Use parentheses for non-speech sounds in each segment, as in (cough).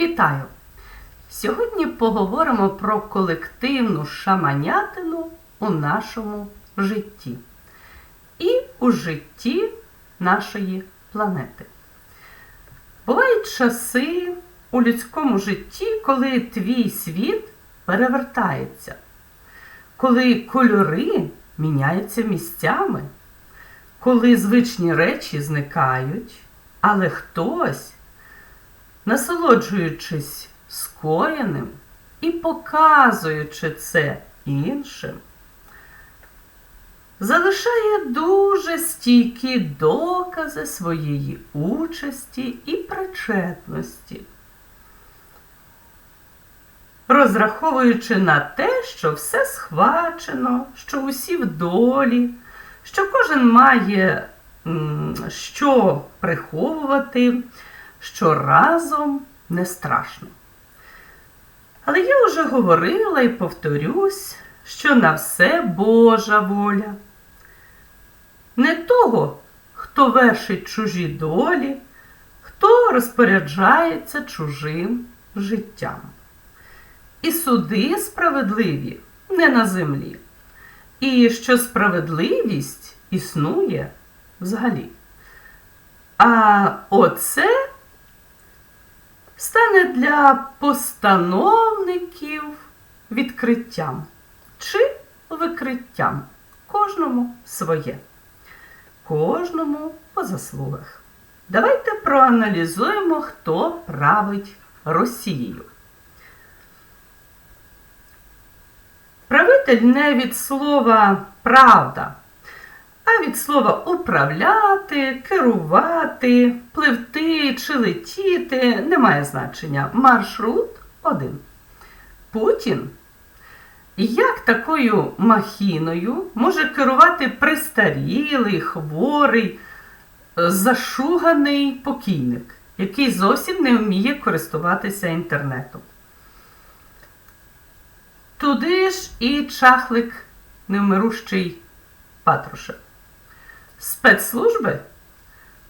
Вітаю! Сьогодні поговоримо про колективну шаманятину у нашому житті і у житті нашої планети. Бувають часи у людському житті, коли твій світ перевертається, коли кольори міняються місцями, коли звичні речі зникають, але хтось насолоджуючись скоєним і показуючи це іншим, залишає дуже стійкі докази своєї участі і причетності, розраховуючи на те, що все схвачено, що усі в долі, що кожен має що приховувати що разом не страшно. Але я вже говорила і повторюсь, що на все Божа воля. Не того, хто вершить чужі долі, хто розпоряджається чужим життям. І суди справедливі не на землі, і що справедливість існує взагалі. А оце стане для постановників відкриттям чи викриттям. Кожному своє, кожному по заслугах. Давайте проаналізуємо, хто править Росією. Правитель не від слова правда, а від слова управляти, керувати, пливти чи летіти не має значення. Маршрут один. Путін. Як такою махіною може керувати престарілий, хворий, зашуганий покійник, який зовсім не вміє користуватися інтернетом? Туди ж і чахлик невмирущий Патрушев. Спецслужби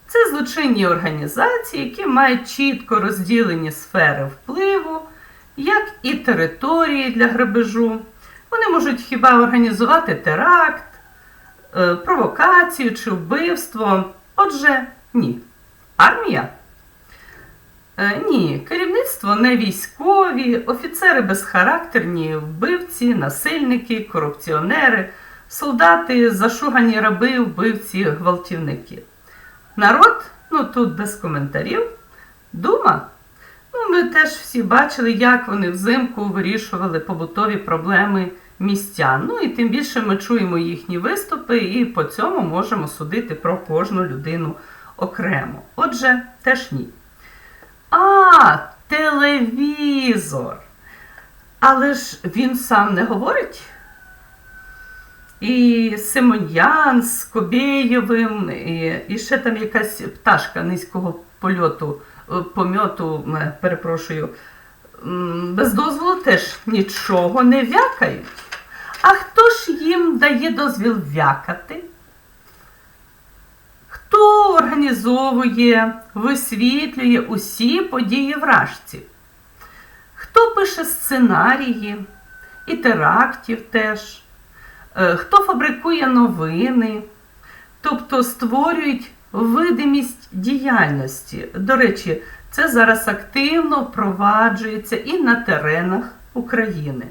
це злочинні організації, які мають чітко розділені сфери впливу, як і території для грабежу. Вони можуть хіба організувати теракт, е, провокацію чи вбивство. Отже, ні. Армія? Е, Ні, керівництво не військові, офіцери безхарактерні, вбивці, насильники, корупціонери солдати, зашугані раби, вбивці, гвалтівники. Народ, ну тут без коментарів. Дума. Ну, Ми теж всі бачили, як вони взимку вирішували побутові проблеми містян. Ну і тим більше ми чуємо їхні виступи і по цьому можемо судити про кожну людину окремо. Отже, теж ні. А, телевізор. Але ж він сам не говорить і Симоньян з Кобєєвим, і, і ще там якась пташка низького польоту, е, помьоту, перепрошую, без дозволу теж нічого не вякають. А хто ж їм дає дозвіл вякати? Хто організовує, висвітлює усі події вражці? Хто пише сценарії і терактів теж? Е, хто фабрикує новини, тобто створюють видимість діяльності. До речі, це зараз активно впроваджується і на теренах України.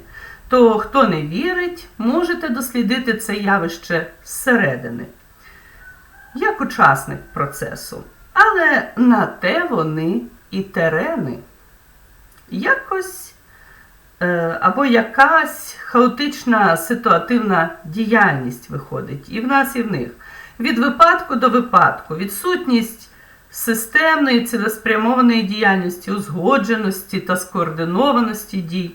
То, хто не вірить, можете дослідити це явище зсередини, як учасник процесу. Але на те вони і терени. Якось або якась хаотична ситуативна діяльність виходить і в нас, і в них. Від випадку до випадку, відсутність системної цілеспрямованої діяльності, узгодженості та скоординованості дій.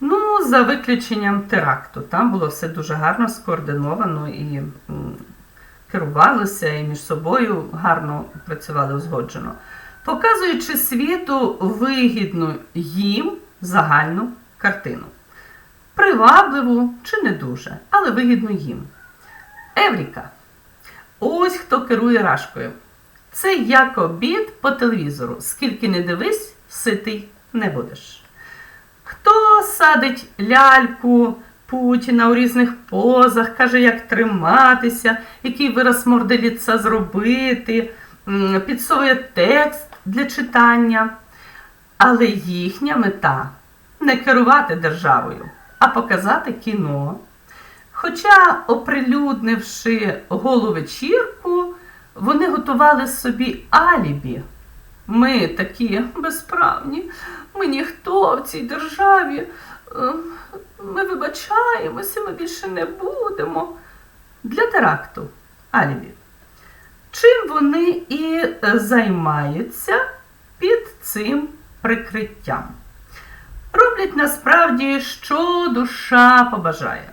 Ну, за виключенням теракту. Там було все дуже гарно скоординовано і керувалося, і між собою гарно працювали узгоджено, показуючи світу вигідну їм загальну картину. Привабливу чи не дуже, але вигідну їм. Евріка. Ось хто керує рашкою. Це як обід по телевізору. Скільки не дивись, ситий не будеш. Хто садить ляльку Путіна у різних позах, каже, як триматися, який вираз морди ліца зробити, підсовує текст для читання. Але їхня мета не керувати державою, а показати кіно. Хоча, оприлюднивши голу вечірку, вони готували собі алібі. Ми такі безправні, ми ніхто в цій державі. Е, Ми вибачаємося, ми більше не будемо. Для теракту алібі. Чим вони і е, займаються під цим прикриттям? Роблять насправді, що душа побажає.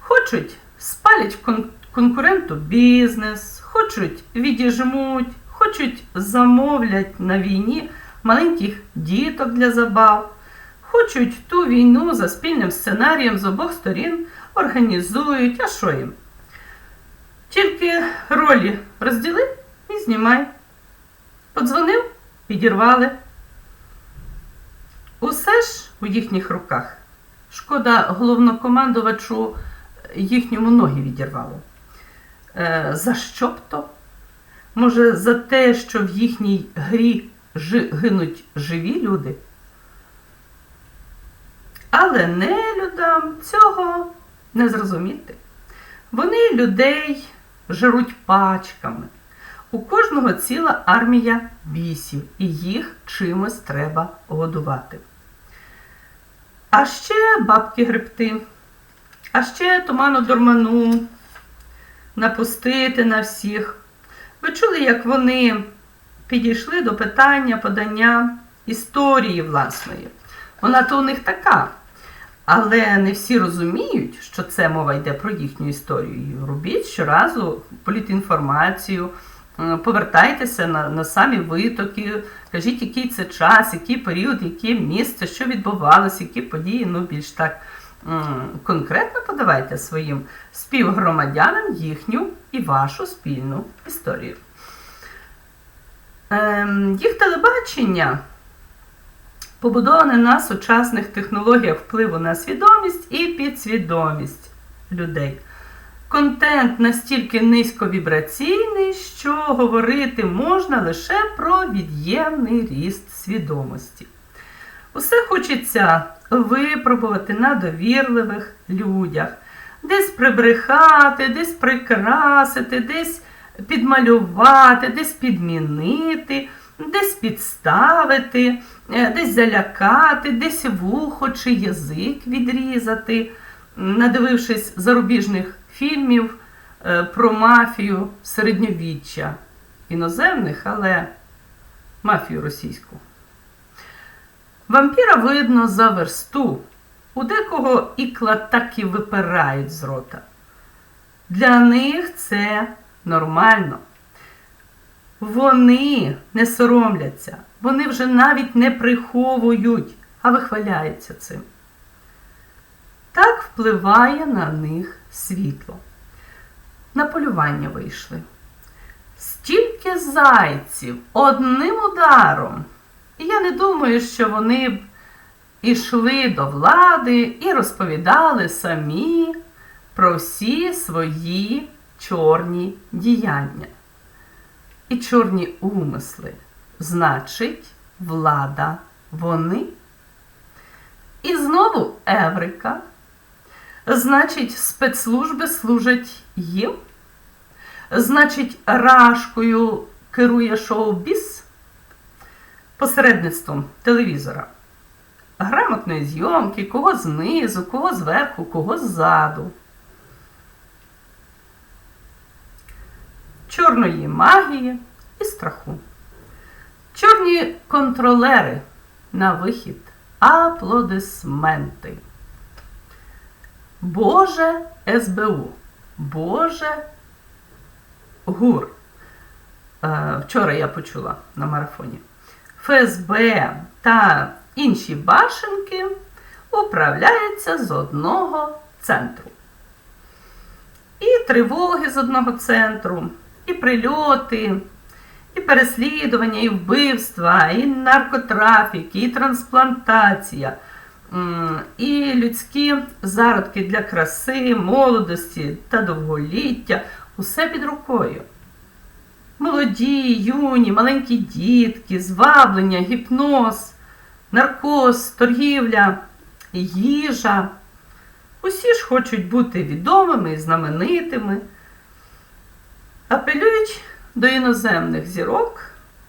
Хочуть спалять кон- конкуренту бізнес, хочуть відіжмуть, хочуть замовлять на війні маленьких діток для забав, хочуть ту війну за спільним сценарієм з обох сторін організують, а що їм? Тільки ролі розділи і знімай. Подзвонив, підірвали. Усе ж у їхніх руках. Шкода головнокомандувачу їхньому ноги відірвало. Е, за що б то? Може, за те, що в їхній грі жи- гинуть живі люди? Але нелюдам цього не зрозуміти. Вони людей жируть пачками. У кожного ціла армія бісів, і їх чимось треба годувати. А ще бабки гребти, а ще туману дурману, напустити на всіх. Ви чули, як вони підійшли до питання подання історії власної. Вона то у них така. Але не всі розуміють, що це мова йде про їхню історію. Робіть щоразу політінформацію, повертайтеся на, на самі витоки, кажіть, який це час, який період, яке місце, що відбувалося, які події. Ну, більш так конкретно подавайте своїм співгромадянам їхню і вашу спільну історію. Ем, їх телебачення побудоване на сучасних технологіях впливу на свідомість і підсвідомість людей. Контент настільки низьковібраційний, що говорити можна лише про від'ємний ріст свідомості. Усе хочеться випробувати на довірливих людях, десь прибрехати, десь прикрасити, десь підмалювати, десь підмінити, десь підставити, е, десь залякати, десь вухо чи язик відрізати, надивившись зарубіжних фільмів е, про мафію середньовіччя іноземних, але мафію російську. Вампіра видно за версту. У декого ікла так і випирають з рота. Для них це нормально. Вони не соромляться, вони вже навіть не приховують, а вихваляються цим. Впливає на них світло. На полювання вийшли. Стільки зайців одним ударом. І я не думаю, що вони б ішли до влади і розповідали самі про всі свої чорні діяння. І чорні умисли. Значить, влада вони. І знову Еврика. Значить, спецслужби служать їм. Значить, рашкою керує шоу-біс посередництвом телевізора. Грамотної зйомки, кого знизу, кого зверху, кого ззаду. Чорної магії і страху. Чорні контролери на вихід. Аплодисменти. Боже СБУ. Боже ГУР. Е, Вчора я почула на марафоні. ФСБ та інші башенки управляються з одного центру. І тривоги з одного центру, і прильоти, І переслідування, і вбивства, і наркотрафік, і трансплантація, і людські зародки для краси, молодості та довголіття усе під рукою. Молоді, юні, маленькі дітки, зваблення, гіпноз, наркоз, торгівля, їжа. Усі ж хочуть бути відомими і знаменитими. Апелюють до іноземних зірок,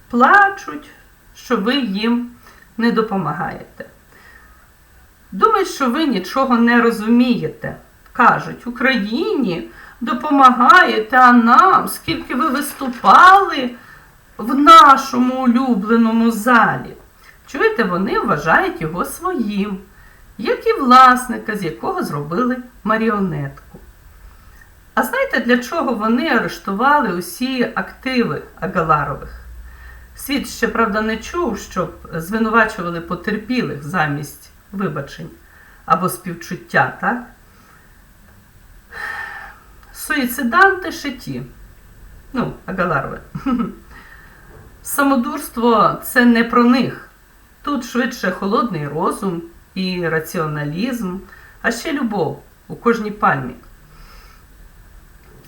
плачуть, що ви їм не допомагаєте. Думають, що ви нічого не розумієте. Кажуть, Україні допомагаєте, а нам, скільки ви виступали в нашому улюбленому залі. Чуєте, вони вважають його своїм, як і власника, з якого зробили маріонетку. А знаєте, для чого вони арештували усі активи Агаларових? Світ ще, правда, не чув, щоб звинувачували потерпілих замість вибачень або співчуття, так? Суїциданти шиті. Ну, Агаларове. (laughs) Самодурство це не про них. Тут швидше холодний розум і раціоналізм, а ще любов у кожній пальмі.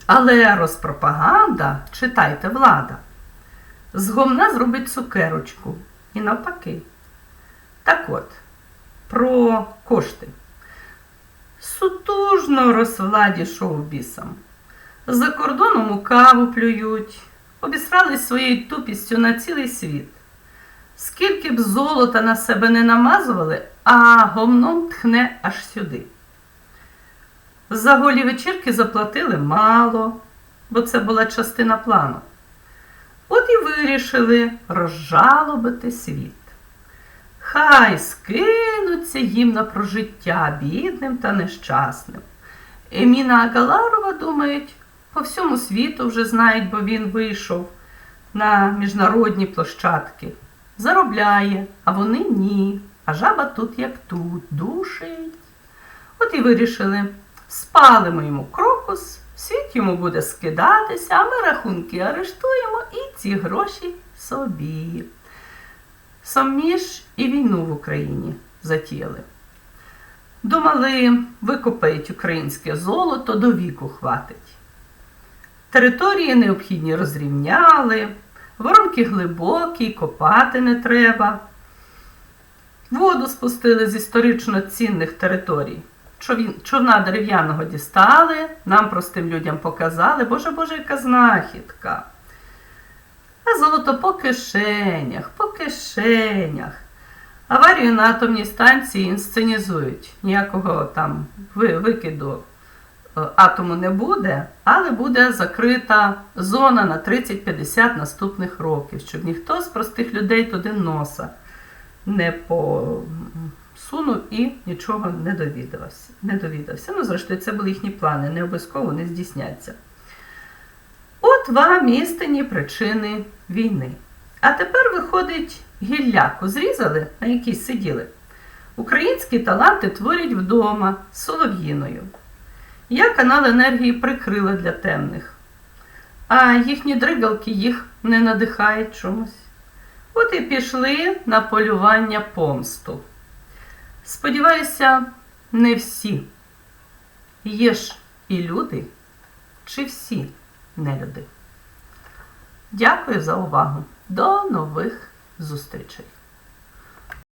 Але розпропаганда, читайте влада, з гомна зробить цукерочку і навпаки. Так от, про кошти. Сутужно розвладі шоу-бісам. За кордоном у каву плюють, обісрались своєю тупістю на цілий світ. Скільки б золота на себе не намазували, а гомном тхне аж сюди. За голі вечірки заплатили мало, бо це була частина плану. От і вирішили розжалобити світ. Хай скинуться їм на прожиття бідним та нещасним. Еміна Агаларова, думають, по всьому світу вже знають, бо він вийшов на міжнародні площадки. Заробляє, а вони ні. А жаба тут, як тут, душить. От і вирішили, спалимо йому крокус, світ йому буде скидатися, а ми рахунки арештуємо і ці гроші собі. Самі і війну в Україні затіяли. Думали, викопають українське золото, до віку хватить. Території необхідні розрівняли, воронки глибокі, копати не треба. Воду спустили з історично цінних територій. Човна дерев'яного дістали, нам простим людям показали, боже боже, яка знахідка. А золото по кишенях, по кишенях. Аварію на атомній станції інсценізують. Ніякого там викиду е, атому не буде, але буде закрита зона на 30-50 наступних років, щоб ніхто з простих людей туди носа не посунув і нічого не довідався. Не довідався. Ну, зрештою, це були їхні плани, не обов'язково не здійсняться. От вам істинні причини війни. А тепер виходить гілляку, зрізали, на якій сиділи. Українські таланти творять вдома солов'їною. Я канал енергії прикрила для темних, а їхні дригалки їх не надихають чомусь. От і пішли на полювання помсту. Сподіваюся, не всі. Є ж і люди, чи всі не люди. Дякую за увагу. До нових зустрічей!